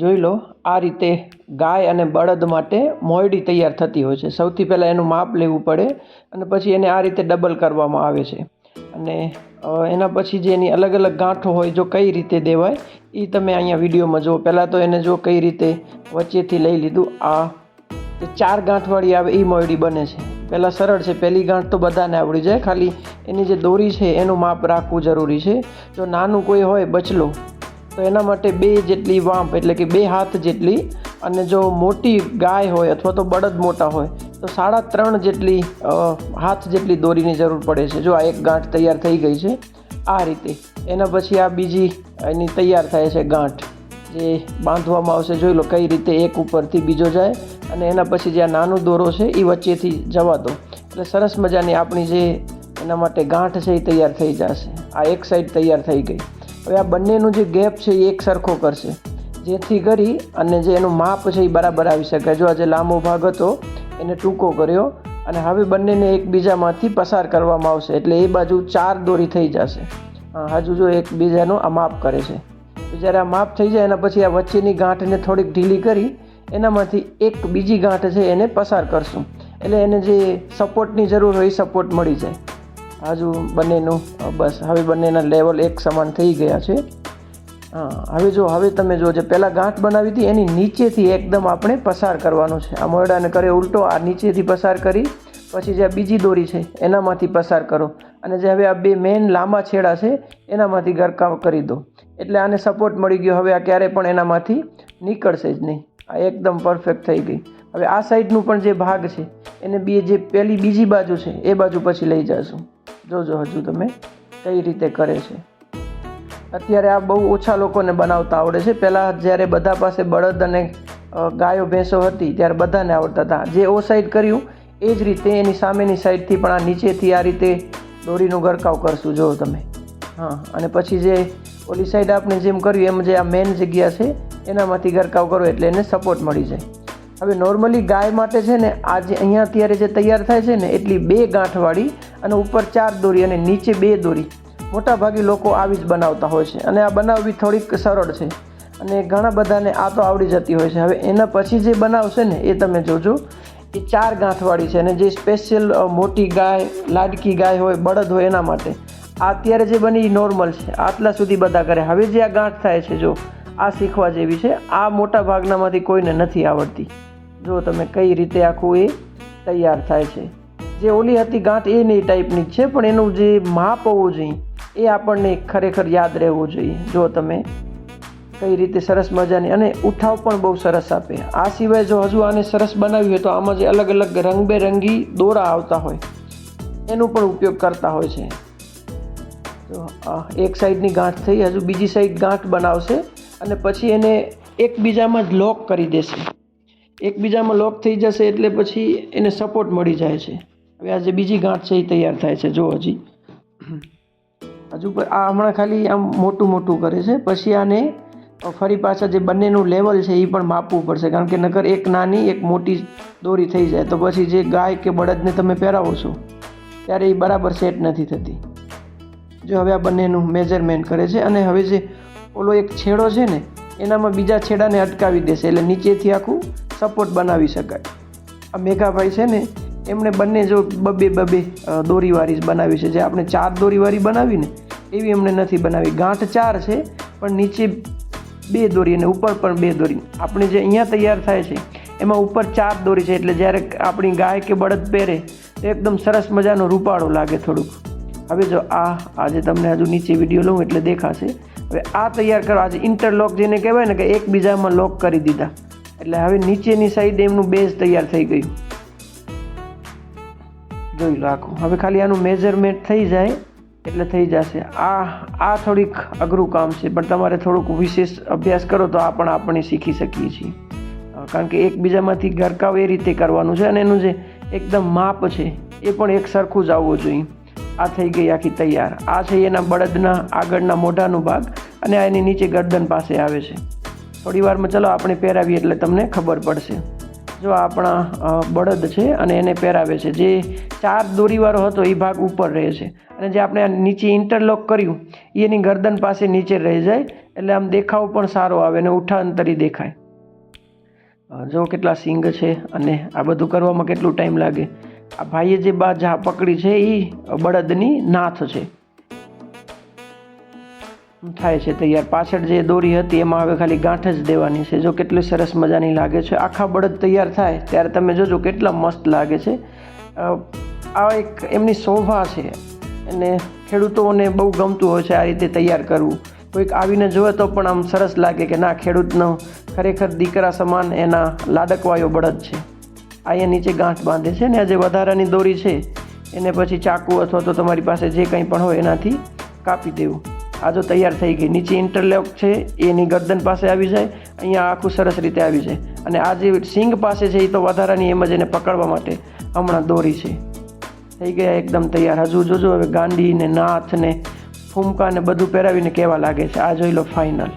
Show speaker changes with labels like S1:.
S1: જોઈ લો, આ રીતે ગાય અને બળદ માટે મોયડી તૈયાર થતી હોય છે. સૌથી પહેલાં એનું માપ લેવું પડે અને પછી એને આ રીતે ડબલ કરવામાં આવે છે. અને એના પછી જે એની અલગ અલગ ગાંઠો હોય, જો કઈ રીતે દેવાય એ તમે અહીંયા વિડીયોમાં જુઓ. પહેલાં તો એને જો કઈ રીતે વચ્ચેથી લઈ લીધું, આ ચાર ગાંઠવાળી આવે એ મોયડી બને છે. પહેલાં સરળ છે, પહેલી ગાંઠ તો બધાને આવડી જાય. ખાલી એની જે દોરી છે, એનું માપ રાખવું જરૂરી છે. જો નાનું કોઈ હોય, બચલો. તો એના માટે બે જેટલી વાંપ, એટલે કે બે હાથ જેટલી અને જો મોટી ગાય હોય અથવા તો બળદ મોટા હોય, તો સાડા ત્રણ જેટલી હાથ જેટલી દોરીની જરૂર પડે છે. જો આ એક ગાંઠ તૈયાર થઈ ગઈ છે, આ રીતે. એના પછી આ બીજી એની તૈયાર થાય છે ગાંઠ. જે બાંધવામાં આવશે, જોઈ લો કઈ રીતે એક ઉપરથી બીજો જાય અને એના પછી જે આ નાનો દોરો છે એ વચ્ચેથી જવા દો. એટલે સરસ મજાની આપણી જે એના માટે ગાંઠ છે એ તૈયાર થઈ જશે. આ એક સાઈડ તૈયાર થઈ ગઈ. હવે આ બંનેનું જે ગેપ છે એ એક સરખો કરશે. જેથી કરી અને જે એનું માપ છે એ બરાબર આવી શકે. જો આ જે લાંબો ભાગ હતો, એને ટૂંકો કર્યો અને હવે બંનેને એકબીજામાંથી પસાર કરવામાં આવશે. એટલે એ બાજુ ચાર દોરી થઈ જશે. હજુ જો એકબીજાનું આ માપ કરે છે. જ્યારે આ માપ થઈ જાય, એના પછી આ વચ્ચેની ગાંઠને થોડીક ઢીલી કરી, એનામાંથી એક બીજી ગાંઠ છે એને પસાર કરશું. એટલે એને જે સપોર્ટની જરૂર હોય એ સપોર્ટ મળી જાય. હજુ બંનેનું બસ. હવે બંનેના લેવલ એક સમાન થઈ ગયા છે. હા હવે જો, હવે તમે જો જે પહેલાં ગાંઠ બનાવી હતી, એની નીચેથી એકદમ આપણે પસાર કરવાનું છે. આ મોરડાને કરે ઉલટો, આ નીચેથી પસાર કરી, પછી જે આ બીજી દોરી છે, એનામાંથી પસાર કરો. અને જે હવે આ બે મેઇન લાંબા છેડા છે, એનામાંથી ગરકાવ કરી દો. એટલે આને સપોર્ટ મળી ગયો. હવે આ ક્યારે પણ એનામાંથી નીકળશે જ નહીં. આ એકદમ પરફેક્ટ થઈ ગઈ. હવે આ સાઈડનું પણ જે ભાગ છે, એને બે જે પેલી બીજી બાજુ છે, એ બાજુ પછી લઈ જશું. જોજો હજુ તમે કઈ રીતે કરે છે. અત્યારે આ બહુ ઓછા લોકોને બનાવતા આવડે છે. પહેલાં જ્યારે બધા પાસે બળદ અને ગાયો, ભેંસો હતી ત્યારે બધાને આવડતા હતા. જે ઓ સાઈડ કર્યું, એ જ રીતે એની સામેની સાઈડથી પણ આ નીચેથી આ રીતે દોરીનું ગરકાવ કરશું. જો તમે. હા, અને પછી જે ઓલી સાઈડ આપણે જેમ કર્યું, એમ જે આ મેન જગ્યા છે, એનામાંથી ગરકાવ કરો એટલે એને સપોર્ટ મળી જાય. હવે નોર્મલી ગાય માટે છે ને, આ જે અહીંયા અત્યારે જે તૈયાર થાય છે ને, એટલી બે ગાંઠવાળી અને ઉપર ચાર દોરી અને નીચે બે દોરી. મોટાભાગે લોકો આવી જ બનાવતા હોય છે અને આ બનાવવી થોડીક સરળ છે અને ઘણા બધાને આ તો આવડી જતી હોય છે. હવે એના પછી જે બનાવશે ને એ તમે જોજો. એ ચાર ગાંઠવાળી છે અને જે સ્પેશિયલ મોટી ગાય, લાડકી ગાય હોય, બળદ હોય એના માટે. આ અત્યારે જે બની એ નોર્મલ છે. આટલા સુધી બધા કરે. હવે જે આ ગાંઠ થાય છે જો, આ શીખવા જેવી છે. આ મોટા ભાગનામાંથી કોઈને નથી આવડતી. જો તમે કઈ રીતે આખું એ તૈયાર થાય છે. જે ઓલી હતી ગાંઠ, એ નહીં ટાઈપની છે, પણ એનું જે માપ હોવું જોઈએ, એ આપણને ખરેખર યાદ રહેવું જોઈએ. જો તમે કઈ રીતે સરસ મજાની, અને ઉઠાવ પણ બહુ સરસ આપે. આ સિવાય જો હજુ આને સરસ બનાવ્યું હોય તો આમાં જે અલગ અલગ રંગબેરંગી દોરા આવતા હોય, એનો પણ ઉપયોગ કરતા હોય છે. તો એક સાઈડની ગાંઠ થઈ, હજુ બીજી સાઈડ ગાંઠ બનાવશે, અને પછી એને એકબીજામાં જ લોક કરી દેશે. એકબીજામાં લોક થઈ જશે એટલે પછી એને સપોર્ટ મળી જાય છે. હવે આ જે બીજી ગાંઠ છે એ તૈયાર થાય છે, જો હજી. હજુ આ હમણાં ખાલી આમ મોટું મોટું કરે છે. પછી આને ફરી પાછા જે બંનેનું લેવલ છે એ પણ માપવું પડશે, કારણ કે નકર એક નાની, એક મોટી દોરી થઈ જાય. તો પછી જે ગાય કે બળદને તમે પહેરાવો છો, ત્યારે એ બરાબર સેટ નથી થતી. જો હવે આ બંનેનું મેજરમેન્ટ કરે છે અને હવે જે ઓલો એક છેડો છે ને, એનામાં બીજા છેડાને અટકાવી દેશે, એટલે નીચેથી આખું સપોર્ટ બનાવી શકાય. આ મેઘાભાઈ છે ને એમણે બંને જો બબે બબે દોરીવાળી બનાવી છે. જે આપણે ચાર દોરીવાળી બનાવી ને એવી એમણે નથી બનાવી. ગાંઠ ચાર છે, પણ નીચે બે દોરી અને ઉપર પણ બે દોરી. આપણે જે અહીંયા તૈયાર થાય છે, એમાં ઉપર ચાર દોરી છે. એટલે જ્યારે આપણી ગાય કે બળદ પહેરે, તો એકદમ સરસ મજાનો રૂપાળો લાગે થોડુંક. હવે જો આ, આજે તમને હજુ નીચે વીડિયો લઉં એટલે દેખાશે. હવે આ તૈયાર કરો. આજે ઇન્ટરલોક જેને કહેવાય ને કે એકબીજામાં લોક કરી દીધા. એટલે હવે નીચેની સાઈડ એમનું બેઝ તૈયાર થઈ ગયું. જોઈ લો આખું હવે ખાલી આનું મેજરમેન્ટ થઈ જાય એટલે થઈ જશે. આ આ થોડીક અઘરું કામ છે, પણ તમારે થોડુંક વિશેષ અભ્યાસ કરો તો આ પણ આપણે શીખી શકીએ છીએ. કારણ કે એકબીજામાંથી ગરકાવ એ રીતે કરવાનું છે અને એનું જે એકદમ માપ છે, એ પણ એક સરખું જ આવવું જોઈએ. આ થઈ ગઈ આખી તૈયાર. આ છે એના બળદના આગળના મોઢાનો ભાગ અને આ એની નીચે ગરદન પાસે આવે છે. થોડી વારમાં ચલો આપણે પહેરાવીએ એટલે તમને ખબર પડશે. જો આપણા બળદ છે અને એને પહેરાવે છે. જે ચાર દોરીવાળો હતો, એ ભાગ ઉપર રહે છે. અને જે આપણે નીચે ઇન્ટરલોક કર્યું, એની ગરદન પાસે નીચે રહી જાય, એટલે આમ દેખાવ પણ સારો આવે અને ઉઠાંતરી દેખાય. જો કેટલા સિંગ છે અને આ બધું કરવામાં કેટલું ટાઈમ લાગે. આ ભાઈએ જે બા જા પકડી છે, એ બળદની નાથ છે. થાય છે તૈયાર? પાછળ જે દોરી હતી, એમાં હવે ખાલી ગાંઠ જ દેવાની છે. જો કેટલી સરસ મજાની લાગે છે. આખા બળદ તૈયાર થાય, ત્યારે તમે જોજો કેટલા મસ્ત લાગે છે. આ એક એમની શોભા છે. અને ખેડૂતોને બહુ ગમતું હોય છે આ રીતે તૈયાર કરવું. કોઈક આવીને જોવે તો પણ આમ સરસ લાગે કે ના, ખેડૂતનો ખરેખર દીકરા સમાન એના લાડકવાયો બળદ છે. અહીંયા નીચે ગાંઠ બાંધે છે ને આ જે વધારાની દોરી છે. એને પછી ચાકુ અથવા તો તમારી પાસે જે કંઈ પણ હોય એનાથી કાપી દેવું. આ જો તૈયાર થઈ ગઈ, નીચે ઇન્ટરલોક છે, એની ગરદન પાસે આવી જાય, અહીંયા આખું સરસ રીતે આવી જાય. અને આ જે સિંગ પાસે છે, એ તો વધારાની એમ જ એને પકડવા માટે હમણાં દોરી છે. થઈ ગયા, એકદમ તૈયાર. હજુ જોજો હવે ગાંડી ને નાથ ને ફૂમકા ને બધું પહેરાવીને કહેવા લાગે છે. આ જોઈ લો ફાઇનલ